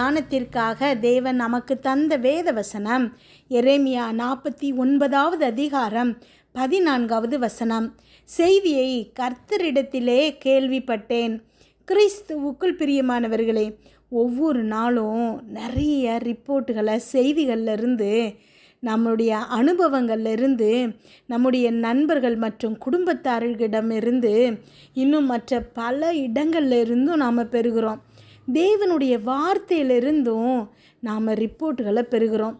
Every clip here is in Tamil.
தியானத்திற்காக தேவன் நமக்கு தந்த வேத வசனம் எரேமியா நாற்பத்தி ஒன்பதாவது அதிகாரம் பதினான்காவது வசனம். செய்தியை கர்த்தரிடத்திலே கேள்விப்பட்டேன். கிறிஸ்துவுக்குள் பிரியமானவர்களே ஒவ்வொரு நாளும் நிறைய ரிப்போர்ட்டுகளை செய்திகள்லேருந்து நம்முடைய அனுபவங்கள்லேருந்து நம்முடைய நண்பர்கள் மற்றும் குடும்பத்தார்களிடமிருந்து இன்னும் மற்ற பல இடங்கள்லேருந்தும் நாம் பெறுகிறோம். தேவனுடைய வார்த்தையிலிருந்தும் நாம் ரிப்போர்ட்டுகளை பெறுகிறோம்.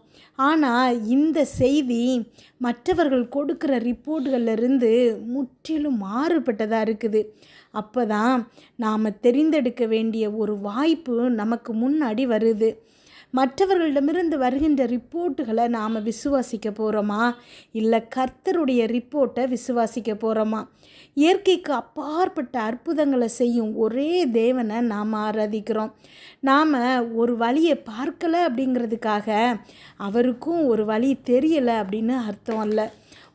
ஆனால் இந்த செய்தி மற்றவர்கள் கொடுக்குற ரிப்போர்ட்டுகளிலிருந்து முற்றிலும் மாறுபட்டதாக இருக்குது. அப்போ தான் நாம் தெரிந்தெடுக்க வேண்டிய ஒரு வாய்ப்பு நமக்கு முன்னாடி வருது. மற்றவர்களிடமிருந்து வருகின்ற ரிப்போர்ட்டுகளை நாம் விசுவாசிக்க போகிறோமா இல்லை கர்த்தருடைய ரிப்போர்ட்டை விசுவாசிக்க போகிறோமா இயற்கைக்கு அப்பாற்பட்ட அற்புதங்களை செய்யும் ஒரே தேவனை நாம் ஆராதிக்கிறோம். நாம் ஒரு வழியை பார்க்கலை அப்படிங்கிறதுக்காக அவருக்கும் ஒரு வழி தெரியலை அப்படின்னு அர்த்தம் இல்லை.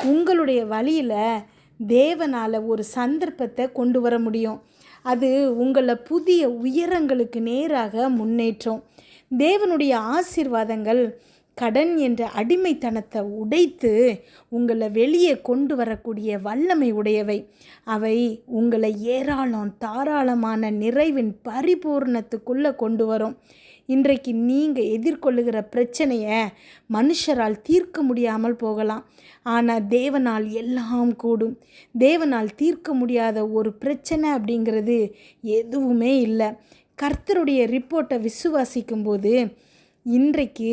உங்களுடைய வழியில் தேவனால் ஒரு சந்தர்ப்பத்தை கொண்டு வர முடியும். அது உங்களை புதிய உயரங்களுக்கு நேராக முன்னேற்றம். தேவனுடைய ஆசீர்வாதங்கள் கடன் என்ற அடிமைத்தனத்தை உடைத்து உங்களை வெளியே கொண்டு வரக்கூடிய வல்லமை உடையவை. அவை உங்களை ஏராளம் தாராளமான நிறைவின் பரிபூர்ணத்துக்குள்ளே கொண்டு வரும். இன்றைக்கு நீங்கள் எதிர்கொள்ளுகிற பிரச்சனையை மனுஷரால் தீர்க்க முடியாமல் போகலாம். ஆனால் தேவனால் எல்லாம் கூடும். தேவனால் தீர்க்க முடியாத ஒரு பிரச்சனை அப்படிங்கிறது எதுவுமே இல்லை. கர்த்தருடைய ரிப்போர்ட்டை விசுவாசிக்கும்போது இன்றைக்கு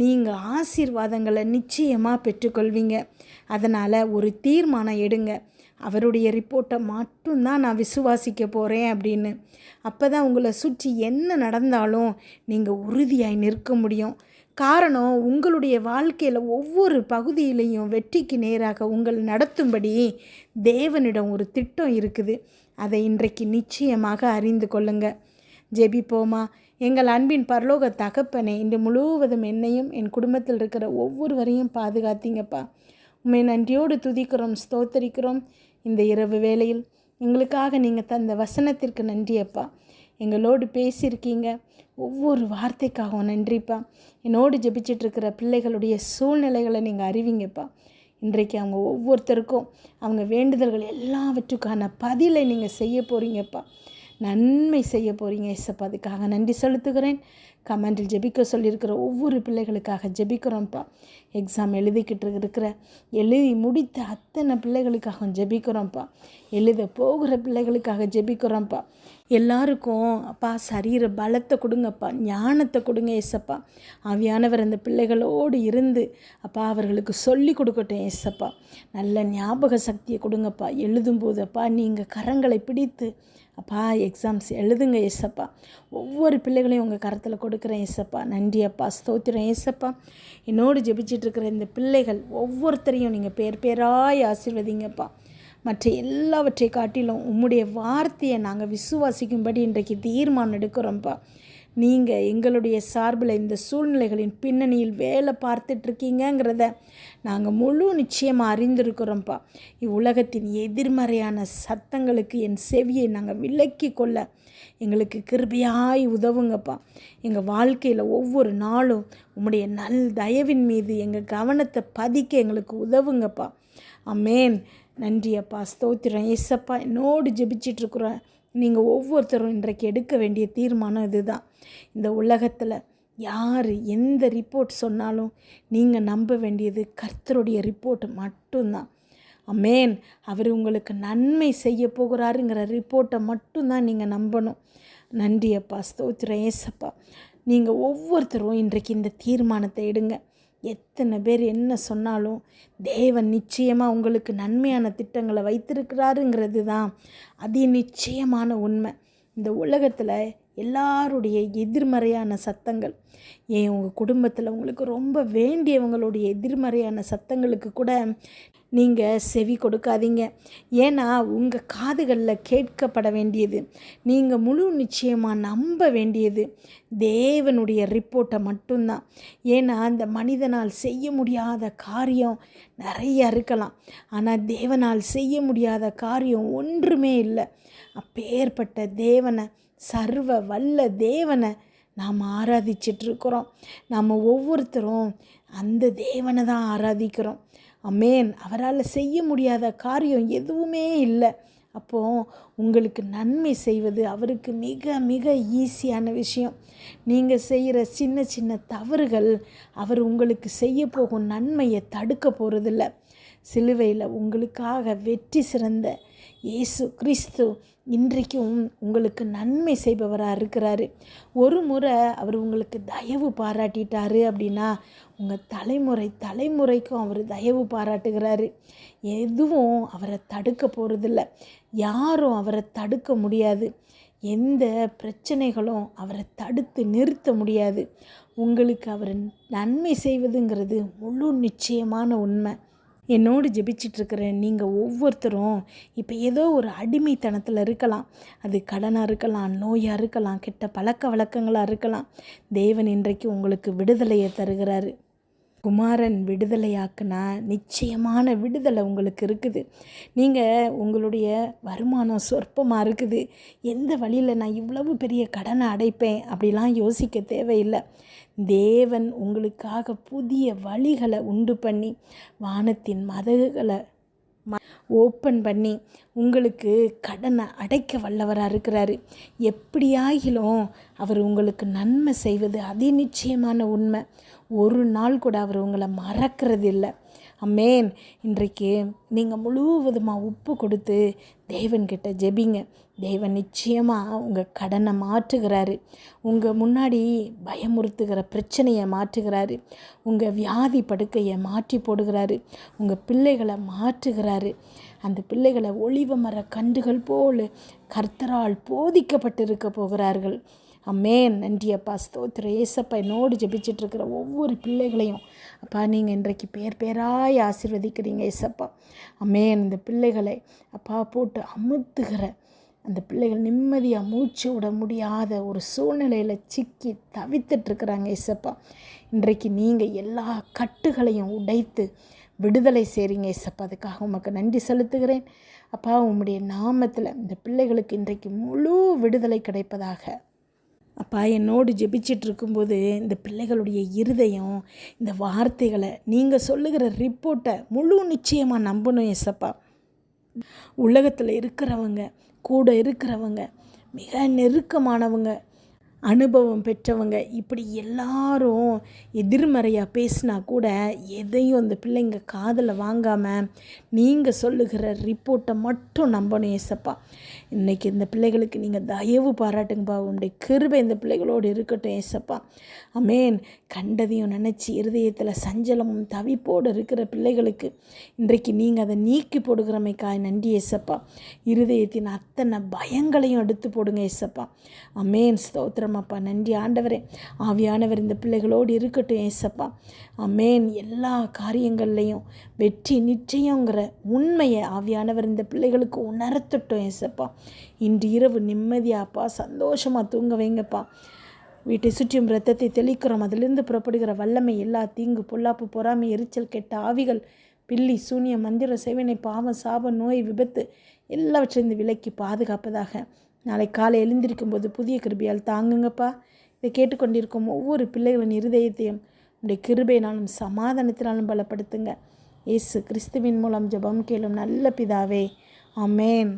நீங்கள் ஆசீர்வாதங்களை நிச்சயமாக பெற்றுக்கொள்வீங்க. அதனால் ஒரு தீர்மானம் எடுங்க. அவருடைய ரிப்போர்ட்டை மட்டும்தான் நான் விசுவாசிக்க போகிறேன் அப்படின்னு. அப்போ தான் உங்களை சுற்றி என்ன நடந்தாலும் நீங்கள் உறுதியாய் நிற்க முடியும். காரணம் உங்களுடைய வாழ்க்கையில் ஒவ்வொரு பகுதியிலையும் வெற்றிக்கு நேராக உங்கள் நடத்தும்படி தேவனிடம் ஒரு திட்டம் இருக்குது. அதை இன்றைக்கு நிச்சயமாக அறிந்து கொள்ளுங்கள் ஜெபிப்போமா? எங்கள் அன்பின் பரலோக தகப்பனே இன்று முழுவதும் என்னையும் என் குடும்பத்தில் இருக்கிற ஒவ்வொருவரையும் பாதுகாத்தீங்கப்பா. உண்மை நன்றியோடு துதிக்கிறோம் ஸ்தோத்தரிக்கிறோம் இந்த இரவு வேளையில். எங்களுக்காக நீங்கள் தந்த வசனத்திற்கு நன்றியப்பா. எங்களோடு பேசியிருக்கீங்க. ஒவ்வொரு வார்த்தைக்காகவும் நன்றிப்பா. என்னோடு ஜெபிச்சிட்டு இருக்கிற பிள்ளைகளுடைய சூழ்நிலைகளை நீங்கள் அறிவிங்கப்பா. இன்றைக்கு அவங்க ஒவ்வொருத்தருக்கும் அவங்க வேண்டுதல்கள் எல்லாவற்றுக்கான பதிலை நீங்கள் செய்ய போகிறீங்கப்பா நன்மை செய்ய போகிறீங்க ஏசப்பா அதுக்காக நன்றி செலுத்துகிறேன். கமெண்டில் ஜெபிக்க சொல்லியிருக்கிற ஒவ்வொரு பிள்ளைகளுக்காக ஜெபிக்கிறோம்ப்பா. எக்ஸாம் எழுதிக்கிட்டு இருக்கிற எழுதி முடித்த அத்தனை பிள்ளைகளுக்காக ஜெபிக்கிறோம்ப்பா. எழுத போகிற பிள்ளைகளுக்காக ஜெபிக்கிறோம்ப்பா. எல்லாருக்கும் அப்பா சரீர பலத்தை கொடுங்கப்பா. ஞானத்தை கொடுங்க ஏசப்பா. ஆவியானவர் அந்த பிள்ளைகளோடு இருந்து அப்பா அவர்களுக்கு சொல்லி கொடுக்கட்டும் ஏசப்பா. நல்ல ஞாபக சக்தியை கொடுங்கப்பா. எழுதும்போது அப்பா நீங்கள் கரங்களை பிடித்து அப்பா எக்ஸாம்ஸ் எழுதுங்க ஏசப்பா ஒவ்வொரு பிள்ளைகளையும் உங்கள் கரத்தில் கொடுக்குறேன் ஏசப்பா நன்றி அப்பா ஸ்தோத்திரம். ஏசப்பா என்னோடு ஜெபிச்சிட்டு இருக்கிற இந்த பிள்ளைகள் ஒவ்வொருத்தரையும் நீங்கள் பேர் பேராய் ஆசீர்வதிங்கப்பா. மற்ற எல்லாவற்றை காட்டிலும் உம்முடைய வார்த்தையை நாங்கள் விசுவாசிக்கும்படி இன்றைக்கு தீர்மானம் எடுக்கிறோம்ப்பா. நீங்கள் எங்களுடைய சார்பில் இந்த சூழ்நிலைகளின் பின்னணியில் வேலை பார்த்துட்ருக்கீங்கங்கிறத நாங்கள் முழு நிச்சயமாக அறிந்திருக்கிறோம்ப்பா. இவ்வுலகத்தின் எதிர்மறையான சத்தங்களுக்கு என் செவியை நாங்கள் விலக்கி கொள்ள எங்களுக்கு கிருபியாய் உதவுங்கப்பா. எங்கள் வாழ்க்கையில் ஒவ்வொரு நாளும் உம்முடைய நல் தயவின் மீது எங்கள் கவனத்தை பதிக்க எங்களுக்கு உதவுங்கப்பா. அமேன் நன்றியப்பா. ஸ்தோத்திரம். ஏசப்பா என்னோடு ஜெபிச்சிட்ருக்குறேன் நீங்கள் ஒவ்வொருத்தரும் இன்றைக்கு எடுக்க வேண்டிய தீர்மானம் இதுதான். இந்த உலகத்தில் யார் எந்த ரிப்போர்ட் சொன்னாலும் நீங்கள் நம்ப வேண்டியது கர்த்தருடைய ரிப்போர்ட் மட்டும்தான். அமேன் அவர் உங்களுக்கு நன்மை செய்ய போகிறாருங்கிற ரிப்போர்ட்டை மட்டும்தான் நீங்கள் நம்பணும். நன்றி அப்பா ஸ்தோத்திரம் ஏசப்பா. நீங்கள் ஒவ்வொருத்தரும் இன்றைக்கு இந்த தீர்மானத்தை எடுங்க. எத்தனை பேர் என்ன சொன்னாலும் தேவன் நிச்சயமாக உங்களுக்கு நன்மையான திட்டங்களை வைத்திருக்கிறாருங்கிறது தான் அதி நிச்சயமான உண்மை. இந்த உலகத்தில் எல்லாருடைய எதிர்மறையான சத்தங்கள். ஏன் உங்கள் குடும்பத்தில் உங்களுக்கு ரொம்ப வேண்டியவங்களுடைய எதிர்மறையான சத்தங்களுக்கு கூட நீங்கள் செவி கொடுக்காதீங்க. ஏன்னா உங்கள் காதுகளில் கேட்கப்பட வேண்டியது நீங்கள் முழு நிச்சயமாக நம்ப வேண்டியது தேவனுடைய ரிப்போர்ட்டை மட்டும்தான். ஏன்னா அந்த மனிதனால் செய்ய முடியாத காரியம் நிறைய இருக்கலாம். ஆனால் தேவனால் செய்ய முடியாத காரியம் ஒன்றுமே இல்லை. அப்பேற்பட்ட தேவனை சர்வ வல்ல தேவனை நாம் ஆராதிச்சிட்ருக்கிறோம். நாம் ஒவ்வொருத்தரும் அந்த தேவனை தான் ஆராதிக்கிறோம். அமேன் அவரால் செய்ய முடியாத காரியம் எதுவுமே இல்லை. அப்போது உங்களுக்கு நன்மை செய்வது அவருக்கு மிக மிக ஈஸியான விஷயம். நீங்கள் செய்கிற சின்ன சின்ன தவறுகள் அவர் உங்களுக்கு செய்ய போகும் நன்மையை தடுக்க போகிறதில்ல சிலுவையில் உங்களுக்காக வெற்றி சிறந்த இயேசு கிறிஸ்து இன்றைக்கும் உங்களுக்கு நன்மை செய்பவராக இருக்கிறாரு. ஒரு முறை அவர் உங்களுக்கு தயவு பாராட்டிட்டாரு அப்படின்னா உங்கள் தலைமுறை தலைமுறைக்கும் அவர் தயவு பாராட்டுகிறாரு. எதுவும் அவரை தடுக்க போகிறதில்ல யாரும் அவரை தடுக்க முடியாது. எந்த பிரச்சனைகளும் அவரை தடுத்து நிறுத்த முடியாது. உங்களுக்கு அவர் நன்மை செய்வதுங்கிறது முழு நிச்சயமான உண்மை. என்னோடு ஜெபிச்சிட்ருக்கிற நீங்கள் ஒவ்வொருத்தரும் இப்போ ஏதோ ஒரு அடிமைத்தனத்தில் இருக்கலாம். அது கடனாக இருக்கலாம் நோயாக இருக்கலாம் கெட்ட பழக்க வழக்கங்களாக இருக்கலாம். தேவன் இன்றைக்கு உங்களுக்கு விடுதலையை தருகிறாரு. குமாரன் விடுதலையாக்குனா நிச்சயமான விடுதலை உங்களுக்கு இருக்குது. நீங்கள் உங்களுடைய வருமானம் சொற்பமாக இருக்குது. எந்த வழியில் நான் இவ்வளவு பெரிய கடனை அடைப்பேன் அப்படிலாம் யோசிக்க தேவையில்லை. தேவன் உங்களுக்காக புதிய வழிகளை உண்டு பண்ணி வானத்தின் மதகுகளை ஓப்பன் பண்ணி உங்களுக்கு கடனை அடைக்க வல்லவராக இருக்கிறாரு. எப்படியாகிலும் அவர் உங்களுக்கு நன்மை செய்வது அதி நிச்சயமான உண்மை. ஒரு நாள் கூட அவர் உங்களை மறக்கிறது இல்லை அம்மேன். இன்றைக்கு நீங்கள் முழுவதுமாக உப்பு கொடுத்து தேவன்கிட்ட ஜெபிங்க. தேவன் நிச்சயமாக உங்கள் கடனை மாற்றுகிறாரு. உங்கள் முன்னாடி பயமுறுத்துகிற பிரச்சனையை மாற்றுகிறாரு. உங்கள் வியாதி படுக்கையை மாற்றி போடுகிறாரு. உங்கள் பிள்ளைகளை மாற்றுகிறாரு. அந்த பிள்ளைகளை ஒளிவ மர கண்டுகள் போல் கர்த்தரால் போதிக்கப்பட்டிருக்க போகிறார்கள். அம்மேன் நன்றி அப்பா ஸ்தோத்திர. ஏசப்பா என்னோடு ஜெபிச்சிட்ருக்கிற ஒவ்வொரு பிள்ளைகளையும் அப்பா நீங்கள் இன்றைக்கு பேர் பேராய் ஆசிர்வதிக்கிறீங்க ஏசப்பா. அம்மேன் இந்த பிள்ளைகளை அப்பா போட்டு அமுத்துகிற அந்த பிள்ளைகள் நிம்மதியாக மூச்சு விட முடியாத ஒரு சூழ்நிலையில் சிக்கி தவித்துட்ருக்குறாங்க ஏசப்பா. இன்றைக்கு நீங்கள் எல்லா கட்டுகளையும் உடைத்து விடுதலை செய்கிறீங்க ஏசப்பா அதுக்காக உமக்கு நன்றி செலுத்துகிறேன். அப்பா உம்முடைய நாமத்தில் இந்த பிள்ளைகளுக்கு இன்றைக்கு முழு விடுதலை கிடைப்பதாக. அப்பா என்னோடு ஜெபிச்சிட்டு இருக்கும்போது இந்த பிள்ளைகளுடைய இருதயம் இந்த வார்த்தைகளை நீங்கள் சொல்லுகிற ரிப்போர்ட்டை முழு நிச்சயமாக நம்பணும் எசப்பா உலகத்தில் இருக்கிறவங்க கூட இருக்கிறவங்க மிக நெருக்கமானவங்க அனுபவம் பெற்றவங்க. இப்படி எல்லாரும் எதிர்மறையாக பேசினா கூட எதையும் அந்த பிள்ளைங்க காதில் வாங்காமல் நீங்கள் சொல்லுகிற ரிப்போர்ட்டை மட்டும் நம்பணும் ஏசப்பா. இன்றைக்கி இந்த பிள்ளைகளுக்கு நீங்கள் தயவு பாராட்டுங்கப்பா. உங்களுடைய கிருபை இந்த பிள்ளைகளோடு இருக்கட்டும் ஏசப்பா. அமேன் கண்டதையும் நினச்சி இருதயத்தில் சஞ்சலமும் தவிப்போடு இருக்கிற பிள்ளைகளுக்கு இன்றைக்கு நீங்கள் அதை நீக்கி போடுகிறமைக்காய் நன்றி ஏசப்பா. இருதயத்தின் அத்தனை பயங்களையும் எடுத்து போடுங்க ஏசப்பா. அமேன் ஸ்தோத்திரம் அப்பா. நன்றி ஆண்டவரே. ஆவியானவர் இந்த பிள்ளைகளோடு இருக்கட்டும் ஏசப்பா. அமேன் எல்லா காரியங்கள்லையும் வெற்றி நிச்சயங்கிற உண்மையை ஆவியானவர் இந்த பிள்ளைகளுக்கு உணர்த்தட்டும் ஏசப்பா. இன்று இரவு நிம்மதியாப்பா சந்தோஷமாக தூங்க வைங்கப்பா. வீட்டை சுற்றியும் ரத்தத்தை தெளிக்கிறோம். அதிலிருந்து புறப்படுகிற வல்லமை எல்லா தீங்கு பொல்லாப்பு பொறாமை எரிச்சல் கெட்ட ஆவிகள் பில்லி சூனிய மந்திர சேவனை பாவம் சாப நோய் விபத்து எல்லாவற்றிலிருந்து விலக்கி பாதுகாப்பதாக. நாளை காலை எழுந்திருக்கும் போது புதிய கிருபியால் தாங்குங்கப்பா. இதை கேட்டுக்கொண்டிருக்கும் ஒவ்வொரு பிள்ளைகளின் இருதயத்தையும் உடைய கிருபையினாலும் சமாதானத்தினாலும் பலப்படுத்துங்க. இயேசு கிறிஸ்துவின் மூலம் ஜெபம் கேளும் நல்ல பிதாவே. அமேன்